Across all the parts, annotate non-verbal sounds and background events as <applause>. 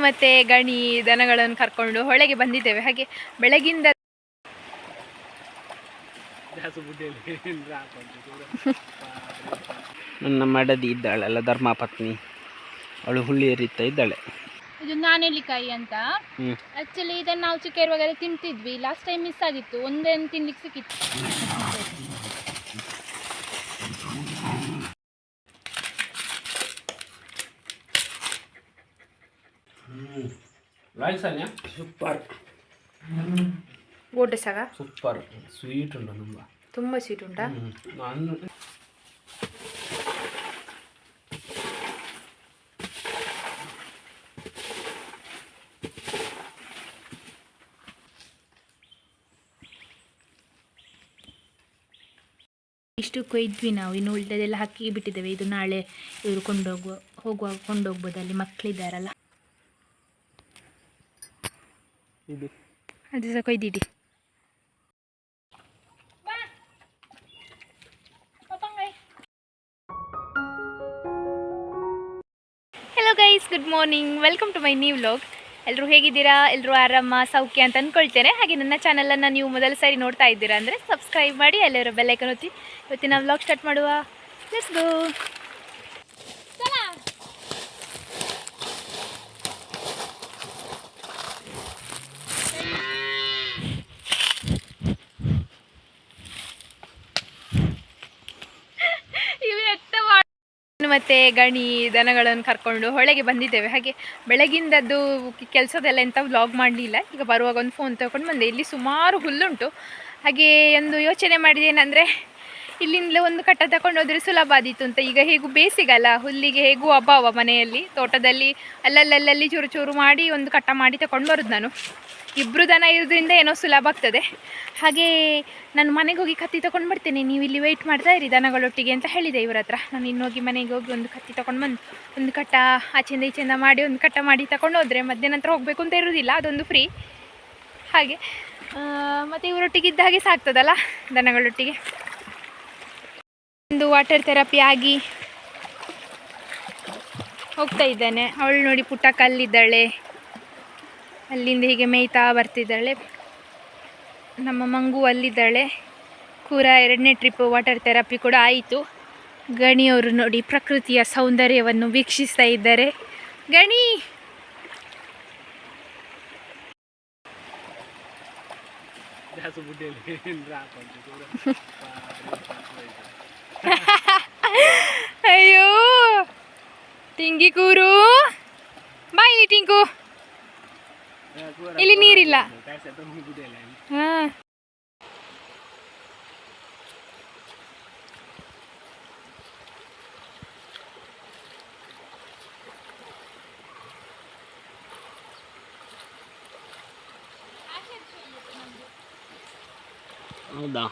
ಮತ್ತೆ ಗಣಿ ದನಗಳನ್ನು ಕರ್ಕೊಂಡು ಹೊಳೆಗೆ ಬಂದಿದ್ದೇವೆ. ಹಾಗೆ ಬೆಳಗಿಂದ ನನ್ನ ಮಡದಿ ಇದ್ದಾಳಲ್ಲ ಧರ್ಮಪತ್ನಿ. ಅವಳು ಹುಳಿ ಎರಿತಾ ಇದ್ದಾಳೆ. ಇದು ನಾನೆಲ್ಲಿಕಾಯಿ ಅಂತ? ಹ್ಮ್. ಆಕ್ಚುಲಿ ಇದನ್ನ ನಾವು ಚಿಕ್ಕ ಇರುವಾಗ ತಿಂತಿದ್ವಿ. ಲಾಸ್ಟ್ ಟೈಮ್ ಮಿಸ್ ಆಗಿತ್ತು. ಒಂದೇನು ತಿನ್ಲಿಕ್ಕೆ ಸಿಕ್ಕಿತ್ತು. ಸೂಪರ್. ಗೋಟೆ ಸಾಗ? ಸೂಪರ್. ಸ್ವೀಟ್ ಉಂಟು ತುಂಬ. ತುಂಬ ಸ್ವೀಟ್ ಉಂಟಾ? ನಾನು ಇಷ್ಟು ಕೊಯ್ದ್ವಿ ನಾವು. ಇನ್ನು ಉಳಿದದೆಲ್ಲ ಹಾಕಿ ಬಿಟ್ಟಿದ್ದೇವೆ. ಇದು ನಾಳೆ ಇವರು ಕೊಂಡೋಗುವ ಹೋಗುವಾಗ ಕೊಂಡೋಗ್ಬೋದು ಅಲ್ಲಿ ಮಕ್ಕಳಿದ್ದಾರಲ್ಲ ಅದು ಸಹ ಕೊಯ್ದಿಡಿ hello guys good morning welcome to my new vlog ಎಲ್ಲರೂ ಹೇಗಿದ್ದೀರಾ? ಎಲ್ಲರೂ ಆರಾಮ, ಸೌಖ್ಯ ಅಂತ ಅಂದ್ಕೊಳ್ತೇನೆ ಹಾಗೆ ನನ್ನ ಚಾನಲನ್ನು ನೀವು ಮೊದಲ ಸಾರಿ ನೋಡ್ತಾ ಇದ್ದೀರಾ ಅಂದರೆ ಸಬ್ಸ್ಕ್ರೈಬ್ ಮಾಡಿ ಎಲ್ಲರೂ ಬೆಲ್ಲೈಕನ್ ಹೊತ್ತಿ ಇವತ್ತಿನ ವ್ಲಾಗ್ ಸ್ಟಾರ್ಟ್ ಮಾಡುವ. ಲೆಟ್ಸ್ ಗೋ ಮತ್ತೆ ಗಣಿ ದನಗಳನ್ನು ಕರ್ಕೊಂಡು ಹೊಳೆಗೆ ಬಂದಿದ್ದೇವೆ. ಹಾಗೆ ಬೆಳಗಿಂದದ್ದು ಕೆಲಸದೆಲ್ಲ ಎಂತ ವ್ಲಾಗ್ ಮಾಡಲಿಲ್ಲ. ಈಗ ಬರುವಾಗ ಒಂದು ಫೋನ್ ತಗೊಂಡು ಬಂದೆ. ಇಲ್ಲಿ ಸುಮಾರು ಹುಲ್ಲುಂಟು. ಹಾಗೆ ಒಂದು ಯೋಚನೆ ಮಾಡಿದೇನೆಂದರೆ ಇಲ್ಲಿಂದಲೇ ಒಂದು ಕಟ್ಟ ತಗೊಂಡು ಹೋದರೆ ಸುಲಭ ಆದೀತು ಅಂತ. ಈಗ ಹೇಗೂ ಬೇಸಿಗಲ್ಲ ಹುಲ್ಲಿಗೆ ಹೇಗೂ ಅಭಾವ ಮನೆಯಲ್ಲಿ. ತೋಟದಲ್ಲಿ ಅಲ್ಲಲ್ಲಲ್ಲಿ ಚೂರು ಚೂರು ಮಾಡಿ ಒಂದು ಕಟ್ಟ ಮಾಡಿ ತಗೊಂಡು ಬರೋದು ನಾನು. ಇಬ್ಬರು ದನ ಇರೋದ್ರಿಂದ ಏನೋ ಸುಲಭ ಆಗ್ತದೆ. ಹಾಗೆ ನಾನು ಮನೆಗೆ ಹೋಗಿ ಕತ್ತಿ ತೊಗೊಂಡು ಬರ್ತೇನೆ. ನೀವು ಇಲ್ಲಿ ವೆಯ್ಟ್ ಮಾಡ್ತಾ ಇರಿ ದನಗಳೊಟ್ಟಿಗೆ ಅಂತ ಹೇಳಿದೆ ಇವ್ರ ಹತ್ರ. ನಾನು ಇನ್ನೋಗಿ ಮನೆಗೆ ಹೋಗಿ ಒಂದು ಕತ್ತಿ ತೊಗೊಂಡು ಬಂದು, ಒಂದು ಕಟ್ಟ ಆಚೆಂದ ಈಚೆಂದ ಮಾಡಿ ಒಂದು ಕಟ್ಟ ಮಾಡಿ ತಗೊಂಡು ಹೋದರೆ ಮಧ್ಯಾಹ್ನ ನಂತರ ಹೋಗಬೇಕು ಅಂತ ಇರೋದಿಲ್ಲ, ಅದೊಂದು ಫ್ರೀ ಹಾಗೆ ಮತ್ತು ಇವರೊಟ್ಟಿಗೆ ಇದ್ದ ಹಾಗೆ ಸಾಕ್ತದಲ್ಲ ದನಗಳೊಟ್ಟಿಗೆ. ಒಂದು ವಾಟರ್ ಥೆರಪಿ ಆಗಿ ಹೋಗ್ತಾ ಇದ್ದಾನೆ. ಅವಳು ನೋಡಿ ಪುಟ್ಟ ಕಲ್ಲಿದ್ದಾಳೆ. ಅಲ್ಲಿಂದ ಹೀಗೆ ಮೇಯ್ತಾ ಬರ್ತಿದ್ದಾಳೆ. ನಮ್ಮ ಮಂಗು ಅಲ್ಲಿದ್ದಾಳೆ. ಕೂರ ಎರಡನೇ ಟ್ರಿಪ್ ವಾಟರ್ ಥೆರಪಿ ಕೂಡ ಆಯಿತು. ಗಣಿಯವರು ನೋಡಿ ಪ್ರಕೃತಿಯ ಸೌಂದರ್ಯವನ್ನು ವೀಕ್ಷಿಸ್ತಾ ಇದ್ದಾರೆ. ಗಣಿ! <laughs> ಅಯ್ಯೋ! ಟಿಂಗಿ ಕೂರು. ಬಾಯಿ ಟಿಂಕು. ಇಲ್ಲಿ ನೀರಿಲ್ಲ ಹಾ. ಹೌದಾ?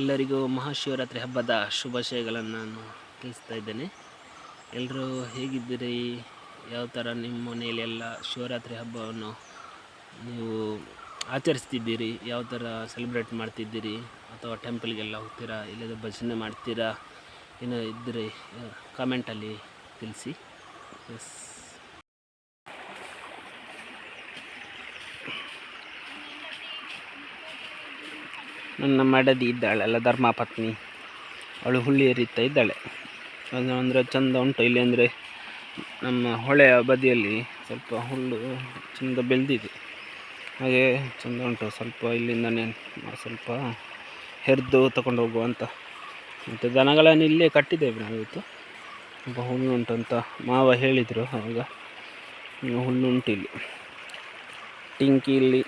ಎಲ್ಲರಿಗೂ ಮಹಾಶಿವರಾತ್ರಿ ಹಬ್ಬದ ಶುಭಾಶಯಗಳನ್ನು ನಾನು ತಿಳಿಸ್ತಾ ಇದ್ದೇನೆ. ಎಲ್ಲರೂ ಹೇಗಿದ್ದೀರಿ? ಯಾವ ಥರ ನಿಮ್ಮ ಮನೆಯಲ್ಲಿ ಎಲ್ಲ ಶಿವರಾತ್ರಿ ಹಬ್ಬವನ್ನು ನೀವು ಆಚರಿಸ್ತಿದ್ದೀರಿ? ಯಾವ ಥರ ಸೆಲೆಬ್ರೇಟ್ ಮಾಡ್ತಿದ್ದೀರಿ? ಅಥವಾ ಟೆಂಪಲ್ಗೆಲ್ಲ ಹೋಗ್ತೀರಾ? ಇಲ್ಲದ ಭಜನೆ ಮಾಡ್ತೀರಾ? ಏನೋ ಇದ್ದರೆ ಕಾಮೆಂಟಲ್ಲಿ ತಿಳಿಸಿ. ಎಸ್ ನನ್ನ ಮಡದಿ ಇದ್ದಾಳಲ್ಲ ಧರ್ಮಪತ್ನಿ. ಅವಳು ಹುಳಿ ಎರಿತಾ ಇದ್ದಾಳೆ. ಅದು ಅಂದರೆ ಚಂದ ಉಂಟು. ಇಲ್ಲಿ ಅಂದರೆ ನಮ್ಮ ಹೊಳೆಯ ಬದಿಯಲ್ಲಿ ಸ್ವಲ್ಪ ಹುಲ್ಲು ಚಂದ ಬೆಳೆದಿದೆ. ಹಾಗೆ ಚಂದ ಉಂಟು. ಸ್ವಲ್ಪ ಇಲ್ಲಿಂದನೇ ಸ್ವಲ್ಪ ಹೆರ್ದು ತಗೊಂಡು ಹೋಗುವಂತ. ಮತ್ತು ದನಗಳನ್ನು ಇಲ್ಲೇ ಕಟ್ಟಿದ್ದೇವೆ ನಾವು ಇವತ್ತು. ಸ್ವಲ್ಪ ಹುಲ್ಲು ಉಂಟು ಮಾವ ಹೇಳಿದರು. ಆವಾಗ ಹುಲ್ಲು ಉಂಟು ಇಲ್ಲಿ. ಟಿಂಕಿ ಇಲ್ಲಿ,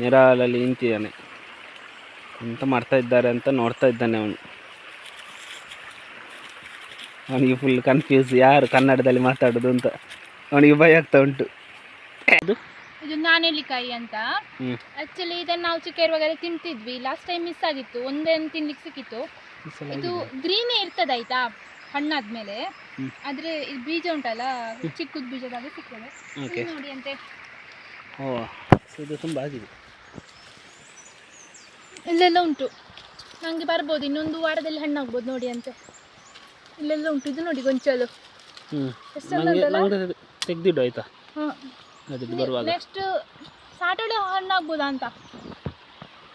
ನೆರಾಲಲ್ಲಿ ನಿಂತಿದ್ದಾನೆ. ಎಂತ ಮಾಡ್ತಾ ಇದ್ದಾರೆ ಅಂತ ನೋಡ್ತಾ ಇದ್ದಾನೆ ಅವನು. ಅವನಿಗೆ ಫುಲ್ ಕನ್ಫ್ಯೂಸ್ ಯಾರು ಕನ್ನಡದಲ್ಲಿ ಮಾತಾಡೋದು ಅಂತ. ಅವನಿಗೆ ಭಯ ಆಗ್ತಾ ಉಂಟು. ಅದು? ಇದು ನಾನೆಲ್ಲಿಕಾಯಿ ಅಂತ? ಆಕ್ಚುಲಿ ಇದನ್ನ ನಾವು ಚಿಕ್ಕ ಇರುವಾಗ ತಿಂತಿದ್ವಿ. ಲಾಸ್ಟ್ ಟೈಮ್ ಮಿಸ್ ಆಗಿತ್ತು. ಒಂದೇ ತಿನ್ಲಿಕ್ಕೆ ಸಿಕ್ಕಿತ್ತು. ಇದು ಗ್ರೀನ್ ಇರ್ತದೆ ಆಯ್ತಾ? ಹಣ್ಣಾದ್ಮೇಲೆ. ಆದ್ರೆ ಇದು ಬೀಜ ಉಂಟಲ್ಲ? ಚಿಕ್ಕದ ಬೀಜದಾಗ ಸಿಗ್ತದೆ. ಓಕೆ ನೋಡಿ ಅಂತೆ. ಓ ಇದು ತುಂಬಾ ಆಗಿದೆ. ಇಲ್ಲೆಲ್ಲ ಉಂಟು. ನಂಗೆ ಬರ್ಬೋದು ಇನ್ನೊಂದು ವಾರದಲ್ಲಿ ಹಣ್ಣಾಗ್ಬೋದು ನೋಡಿ ಅಂತೆ. ಇಲ್ಲೆಲ್ಲ ಉಂಟು ಇದು ನೋಡಿ ಗೊಂಚಲು. ನನಗೆ? ನನಗೆ ತೆಗ್ದಿಡು ಆಯ್ತಾ? ನೆಕ್ಸ್ಟ್ ಸಾಟರ್ಡೆ ಹಣ್ಣಾಗ್ಬೋದಾ ಅಂತ.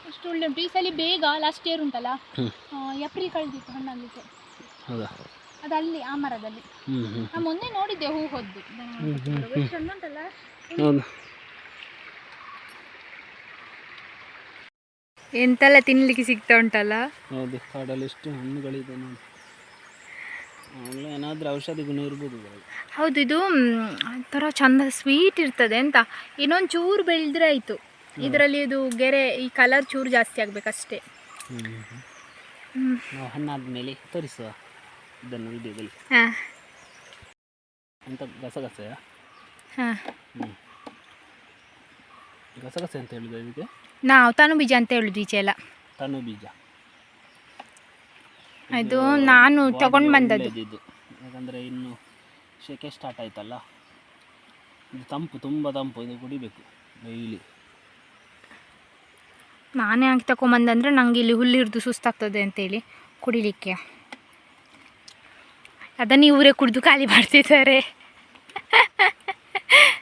ಅಷ್ಟು ಒಳ್ಳೆ ಉಂಟು. ಈ ಸಲ ಬೇಗ ಲಾಸ್ಟ್ ಇಯರ್ ಉಂಟಲ್ಲ? ಏಪ್ರಿಲ್ ಕಳೆದಿತ್ತು ಹಣ್ಣಾಗಲಿಕ್ಕೆ ಅದು ಅಲ್ಲಿ ಆ ಮರದಲ್ಲಿ. ಮೊನ್ನೆ ನೋಡಿದ್ದೆ ಹೂ ಹೊದ್ದು ಎಷ್ಟು ಉಂಟಲ್ಲ? ಎಂತೆಲ್ಲ ತಿನ್ಲಿಕ್ಕೆ ಸಿಗ್ತಾ ಉಂಟಲ್ಲ? ಹೌದು ಕಾಡಲ್ಲಿ ಎಷ್ಟು ಹಣ್ಣುಗಳಿದೆ ನೋಡಿ. ಏನಾದರೂ ಔಷಧಿ ಗುಣ ಇರ್ಬೋದು ಹೌದು ಇದು ಒಂಥರ ಚಂದ ಸ್ವೀಟ್ ಇರ್ತದೆ ಅಂತ. ಇನ್ನೊಂದು ಚೂರು ಬೆಳೆದ್ರೆ ಆಯಿತು. ಇದರಲ್ಲಿ ಇದು ಗೆರೆ ಈ ಕಲರ್ ಚೂರು ಜಾಸ್ತಿ ಆಗಬೇಕಷ್ಟೇ ಹ್ಞೂ. ನಾವು ಹಣ್ಣಾದ ಮೇಲೆ ತೋರಿಸುವ ಇದನ್ನು ವಿಡಿಯೋದಲ್ಲಿ. ಹಾಂ. ಅಂತ ಗಸಗಸೆಯಾ? ಹಾಂ. ಗಸಗಸೆ ಅಂತ ಹೇಳಿದ ಇದಕ್ಕೆ? ನಾವು ತಾನು ಬೀಜ ಅಂತ ಹೇಳುದು ಈಚೆ ಎಲ್ಲ ತನು ಬೀಜ ಅದು ನಾನು ತಗೊಂಡು ಬಂದದ್ದು. ಯಾಕಂದ್ರೆ ಇದು ಯಾಕಂದರೆ ಇನ್ನು ಶೆಕೆ ಸ್ಟಾರ್ಟ್ ಆಯ್ತಲ್ಲ? ಇದು ತಂಪು ತುಂಬ ತಂಪು. ಇದು ಕುಡಿಬೇಕು ಡೈಲಿ. ನಾನೇ ಹಾಕಿ ತಗೊಂಬಂದಂದ್ರೆ ನಂಗೆ ಇಲ್ಲಿ ಹುಲ್ಲು ಹಿಡಿದು ಸುಸ್ತಾಗ್ತದೆ ಅಂತೇಳಿ ಕುಡಿಲಿಕ್ಕೆ. ಅದನ್ನು ಇವರೇ ಕುಡಿದು ಖಾಲಿ ಮಾಡ್ತಿದ್ದಾರೆ. <laughs>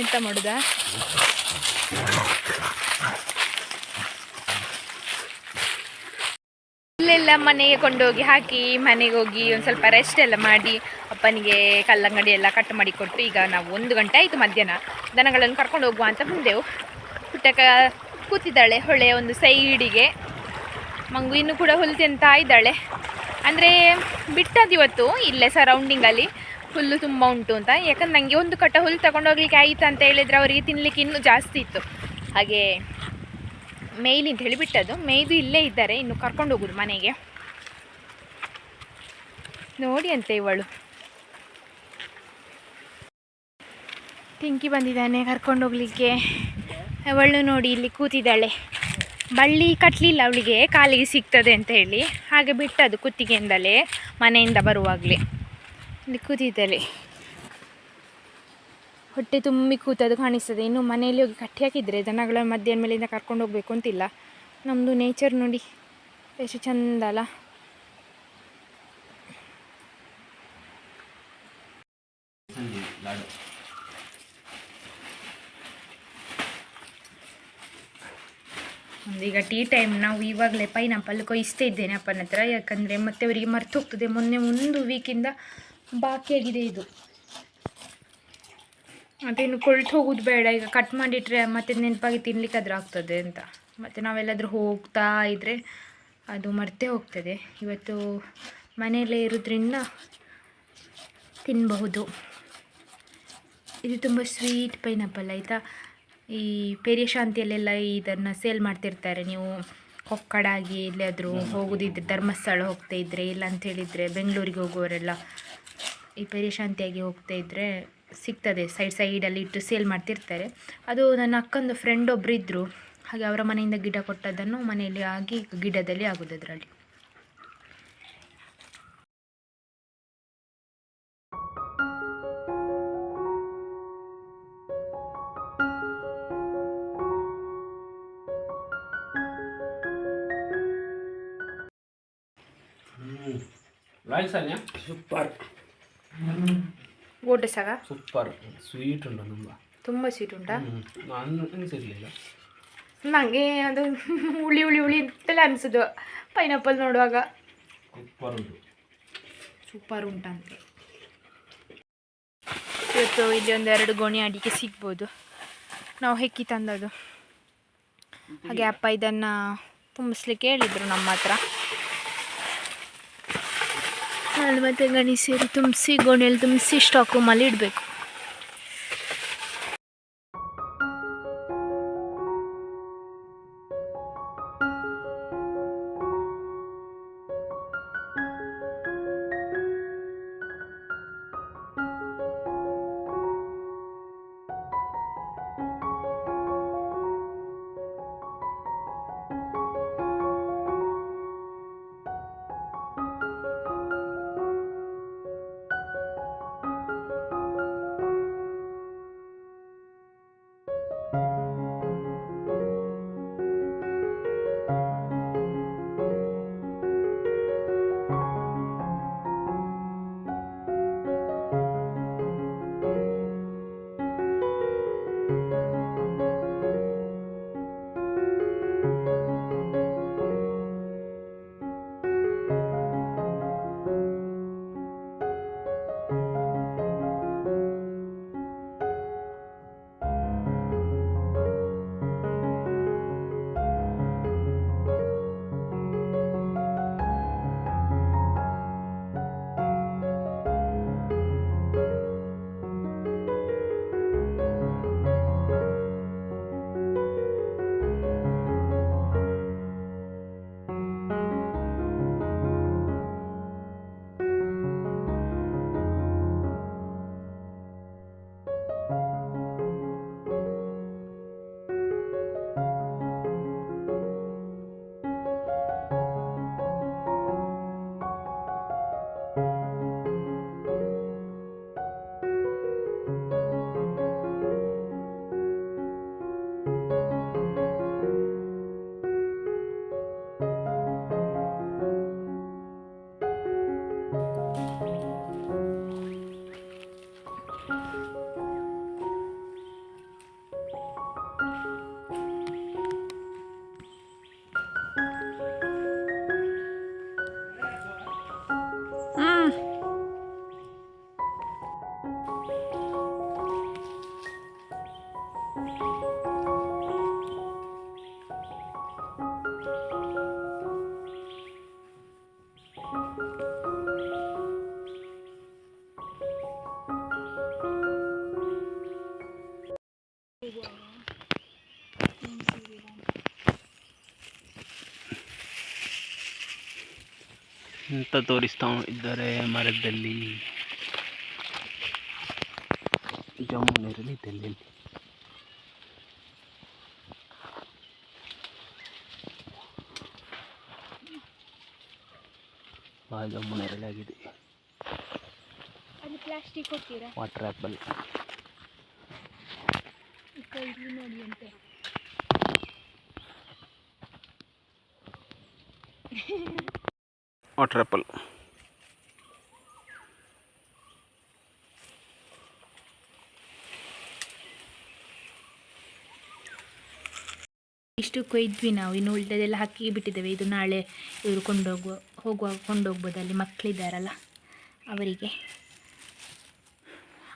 ಎಂತ ಮಾಡುದಾ? ಇಲ್ಲೆಲ್ಲ ಮನೆಗೆ ಕೊಂಡೋಗಿ ಹಾಕಿ, ಮನೆಗೆ ಹೋಗಿ ಒಂದು ಸ್ವಲ್ಪ ರೆಸ್ಟ್ ಎಲ್ಲ ಮಾಡಿ, ಅಪ್ಪನಿಗೆ ಕಲ್ಲಂಗಡಿ ಎಲ್ಲ ಕಟ್ ಮಾಡಿ ಕೊಟ್ಟು ಈಗ ನಾವು ಒಂದು ಗಂಟೆ ಆಯಿತು ಮಧ್ಯಾಹ್ನ. ದನಗಳನ್ನು ಕರ್ಕೊಂಡು ಹೋಗುವ ಅಂತ ಬಂದೆವು. ಪುಟ್ಟಕ ಕೂತಿದ್ದಾಳೆ, ಹೊಳೆ ಒಂದು ಸೈಡಿಗೆ ಮಂಗು ಇನ್ನೂ ಕೂಡ ಹುಲ್ಲು ಅಂತ ಇದ್ದಾಳೆ. ಅಂದರೆ ಬಿಟ್ಟದ್ದು ಇವತ್ತು ಇಲ್ಲೇ ಸರೌಂಡಿಂಗಲ್ಲಿ ಹುಲ್ಲು ತುಂಬ ಉಂಟು ಅಂತ. ಯಾಕಂದ್ರೆ ನನಗೆ ಒಂದು ಕಟ್ಟ ಹುಲ್ಲು ತಗೊಂಡೋಗ್ಲಿಕ್ಕೆ ಆಯಿತು ಅಂತ ಹೇಳಿದರೆ ಅವರಿಗೆ ತಿನ್ನಲಿಕ್ಕೆ ಇನ್ನೂ ಜಾಸ್ತಿ ಇತ್ತು. ಹಾಗೆ ಮೇಯ್ಲಿ ಅಂತ ಹೇಳಿ ಬಿಟ್ಟದ್ದು. ಮೇಯ್ದು ಇಲ್ಲೇ ಇದ್ದಾರೆ. ಇನ್ನು ಕರ್ಕೊಂಡು ಹೋಗೋದು ಮನೆಗೆ. ನೋಡಿ ಅಂತೆ ಇವಳು. ಟಿಂಕಿ ಬಂದಿದ್ದಾನೆ ಕರ್ಕೊಂಡು ಹೋಗ್ಲಿಕ್ಕೆ. ಅವಳು ನೋಡಿ ಇಲ್ಲಿ ಕೂತಿದ್ದಾಳೆ. ಬಳ್ಳಿ ಕಟ್ಟಲಿಲ್ಲ ಅವಳಿಗೆ ಕಾಲಿಗೆ ಸಿಗ್ತದೆ ಅಂತ ಹೇಳಿ. ಹಾಗೆ ಬಿಟ್ಟದು ಕುತ್ತಿಗೆಯಿಂದಲೇ ಮನೆಯಿಂದ ಬರುವಾಗಲೇ. ಇಲ್ಲಿ ಕೂತಿದ್ದಲ್ಲಿ ಹೊಟ್ಟೆ ತುಂಬಿ ಕೂತದು ಕಾಣಿಸ್ತದೆ. ಇನ್ನು ಮನೆಯಲ್ಲಿ ಹೋಗಿ ಕಟ್ಟಿ ಹಾಕಿದರೆ ದನಗಳ ಮಧ್ಯಾಹ್ನ ಮೇಲಿಂದ ಕರ್ಕೊಂಡು ಹೋಗ್ಬೇಕು ಅಂತಿಲ್ಲ. ನಮ್ಮದು ನೇಚರ್ ನೋಡಿ. ಎಷ್ಟು ಚಂದ ಅಲ್ಲ. ಲಾಡು. ಈಗ ಟೀ ಟೈಮ್ ನಾವು ಇವಾಗಲೇ ಪೈನಾಪಲ್ ಕೊಯಿಸ್ತಾ ಇದ್ದೇನೆ ಅಪ್ಪನ ಹತ್ರ. ಯಾಕಂದರೆ ಮತ್ತೆ ಅವರಿಗೆ ಮರ್ತು ಹೋಗ್ತದೆ. ಮೊನ್ನೆ ಒಂದು ವೀಕಿಂದ ಬಾಕಿಯಾಗಿದೆ ಇದು. ಅದೇನು ಕೊಳ್ತು ಹೋಗೋದು ಬೇಡ. ಈಗ ಕಟ್ ಮಾಡಿಟ್ರೆ ಮತ್ತೆ ನೆನಪಾಗಿ ತಿನ್ಲಿಕ್ಕಾದ್ರೂ ಆಗ್ತದೆ ಅಂತ. ಮತ್ತು ನಾವೆಲ್ಲಾದರೂ ಹೋಗ್ತಾ ಇದ್ದರೆ ಅದು ಮರ್ತೇ ಹೋಗ್ತದೆ. ಇವತ್ತು ಮನೆಯಲ್ಲೇ ಇರೋದ್ರಿಂದ ತಿನ್ನಬಹುದು ಇದು ತುಂಬ ಸ್ವೀಟ್ ಪೈನಾಪಲ್ ಆಯಿತಾ? ಈ ಪೆರಿಯ ಶಾಂತಿಯಲ್ಲೆಲ್ಲ ಇದನ್ನು ಸೇಲ್ ಮಾಡ್ತಿರ್ತಾರೆ. ನೀವು ಕೊಕ್ಕಡಾಗಿ ಎಲ್ಲಿಯಾದರೂ ಹೋಗೋದಿದ್ರೆ ಧರ್ಮಸ್ಥಳ ಹೋಗ್ತಾ ಇದ್ದರೆ ಇಲ್ಲ ಅಂತ ಹೇಳಿದರೆ ಬೆಂಗಳೂರಿಗೆ ಹೋಗೋರೆಲ್ಲ ಈ ಪೆರಿಯ ಶಾಂತಿಯಾಗಿ ಹೋಗ್ತಾ ಇದ್ದರೆ ಸಿಗ್ತದೆ. ಸೈಡ್ ಸೈಡಲ್ಲಿ ಇಟ್ಟು ಸೇಲ್ ಮಾಡ್ತಿರ್ತಾರೆ. ಅದು ನನ್ನ ಅಕ್ಕಂದು ಫ್ರೆಂಡ್ ಒಬ್ಬರು ಇದ್ದರು ಹಾಗೆ ಅವರ ಮನೆಯಿಂದ ಗಿಡ ಕೊಟ್ಟದ್ದನ್ನು ಮನೆಯಲ್ಲಿ ಆಗಿ ಗಿಡದಲ್ಲಿ ಆಗೋದು ಅದರಲ್ಲಿ. ಸಾನ್ಯಾ ಸೂಪರ್ ಗೋಟೆ ಸಾಗ? ಸೂಪರ್ ಸ್ವೀಟ್ ಉಂಟು ತುಂಬ. ತುಂಬ ಸ್ವೀಟ್ ಉಂಟಾ? ನಾನು ಅನಿಸಿರಲಿಲ್ಲ. ನನಗೆ ಅದು ಹುಳಿ ಹುಳಿ ಹುಳಿ ಅಂತೆಲ್ಲ ಅನಿಸೋದು. ಪೈನಾಪಲ್ ನೋಡುವಾಗ. ಸೂಪರ್ ಉಂಟು. ಸೂಪರ್ ಉಂಟಂತೆ. ಇವತ್ತು ಇಲ್ಲಿ ಒಂದು ಎರಡು ಗೋಣಿ ಅಡಿಕೆ ಸಿಗ್ಬೋದು. ನಾವು ಹೆಕ್ಕಿ ತಂದದು ಹಾಗೆ ಅಪ್ಪ ಇದನ್ನು ತುಂಬಿಸ್ಲಿಕ್ಕೆ ಹೇಳಿದರು ನಮ್ಮ ಹತ್ರ. ಗಣಿ ಸೇರಿ ತುಂಬಿಸಿ ಗೋಣಿಯಲ್ಲಿ ತುಂಬಿಸಿ ಸ್ಟಾಕ್ ರೂಮಲ್ಲಿ ಇಡಬೇಕು. ಅಂತ ತೋರಿಸ್ತಾ ಇದ್ದಾರೆ ಮರದಲ್ಲಿ. ಜಮ್ಮುನೀರಲ್ಲಿ ಡೆಲ್ಲಿ ಭಾಳ ಜಮ್ಮುನೀರಲ್ಲಿ ಆಗಿದೆ. ಪ್ಲಾಸ್ಟಿಕ್ ವಾಟರ್ ಆ್ಯಪಲ್ ನೋಡಿ ಅಂತೆ. <laughs> Water apple. ಇಷ್ಟು ಕೊಯ್ದ್ವಿ ನಾವು. ಇನ್ನು ಉಳಿದದೆಲ್ಲ ಹಾಕಿ ಬಿಟ್ಟಿದ್ದೇವೆ. ಇದು ನಾಳೆ ಇವರು ಕೊಂಡೋಗುವ ಹೋಗುವಾಗ ಕೊಂಡೋಗ್ಬೋದು. ಅಲ್ಲಿ ಮಕ್ಕಳಿದ್ದಾರಲ್ಲ ಅವರಿಗೆ.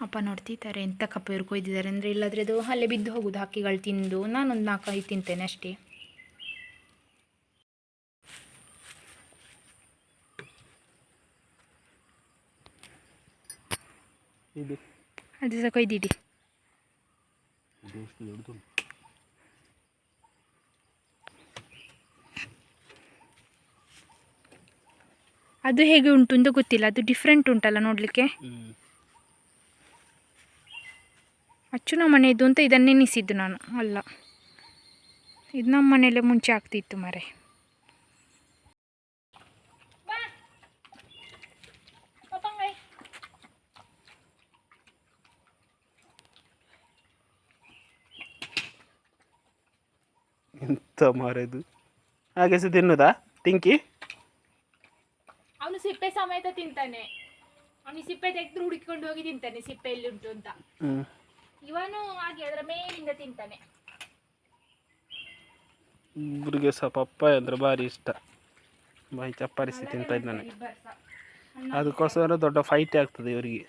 ಅಪ್ಪ ನೋಡ್ತಿದ್ದಾರೆ. ಎಂಥ ಕಪ್ಪ ಇವರು ಕೊಯ್ದಿದ್ದಾರೆ. ಅಂದರೆ ಇಲ್ಲಾದರೆ ಅದು ಅಲ್ಲೇ ಬಿದ್ದು ಹೋಗೋದು ಹಕ್ಕಿಗಳು ತಿಂದು ನಾನೊಂದು ನಾಲ್ಕು ಐದು ತಿಂತೇನೆ ಅಷ್ಟೇ. ಅದು ಸಹ ಕೊಯ್ದಿಡಿ ಅದು ಹೇಗೆ ಉಂಟು ಅಂತ ಗೊತ್ತಿಲ್ಲ ಅದು ಡಿಫ್ರೆಂಟ್ ಉಂಟಲ್ಲ ನೋಡಲಿಕ್ಕೆ? ಅಚ್ಚು ನಮ್ಮ ಮನೆಯದು ಅಂತ ಇದನ್ನೇ ನಿಸಿದ್ದು ನಾನು ಅಲ್ಲ. ಇದು ನಮ್ಮ ಮನೆಯಲ್ಲೇ ಮುಂಚೆ ಆಗ್ತಿತ್ತು ಮರೆ. ಎಂತ ಮಾರದು? ಹಾಗೆ ಸಹ ತಿನ್ನುದಾ? ತಿಂಕಿ ಅವನು ಸಿಪ್ಪೆ ಸಮೇತ ತಿಂತಾನೆ. ಅವನು ಸಿಪ್ಪೆ ತೆಗೆದು ಹುಡುಕಿಕೊಂಡು ಹೋಗಿ ತಿಂತಾನೆ ಸಿಪ್ಪೆ ಎಲ್ಲಿ ಉಂಟು ಅಂತ ಇವನು ಹಾಗೆ ಅದರ ಮೇಲಿಂದ ತಿಂತಾನೆ. ಇಬ್ಬರಿಗೆ ಸಹ ಪಪ್ಪಾಯ ಅಂದ್ರೆ ಭಾರಿ ಇಷ್ಟ. ಬಾಯಿ ಚಪ್ಪರಿಸಿ ತಿಂತಾ ಇದ್ದಾನೆ. ಅದಕ್ಕೋಸ್ಕರ ದೊಡ್ಡ ಫೈಟ್ ಆಗ್ತದೆ ಇವರಿಗೆ.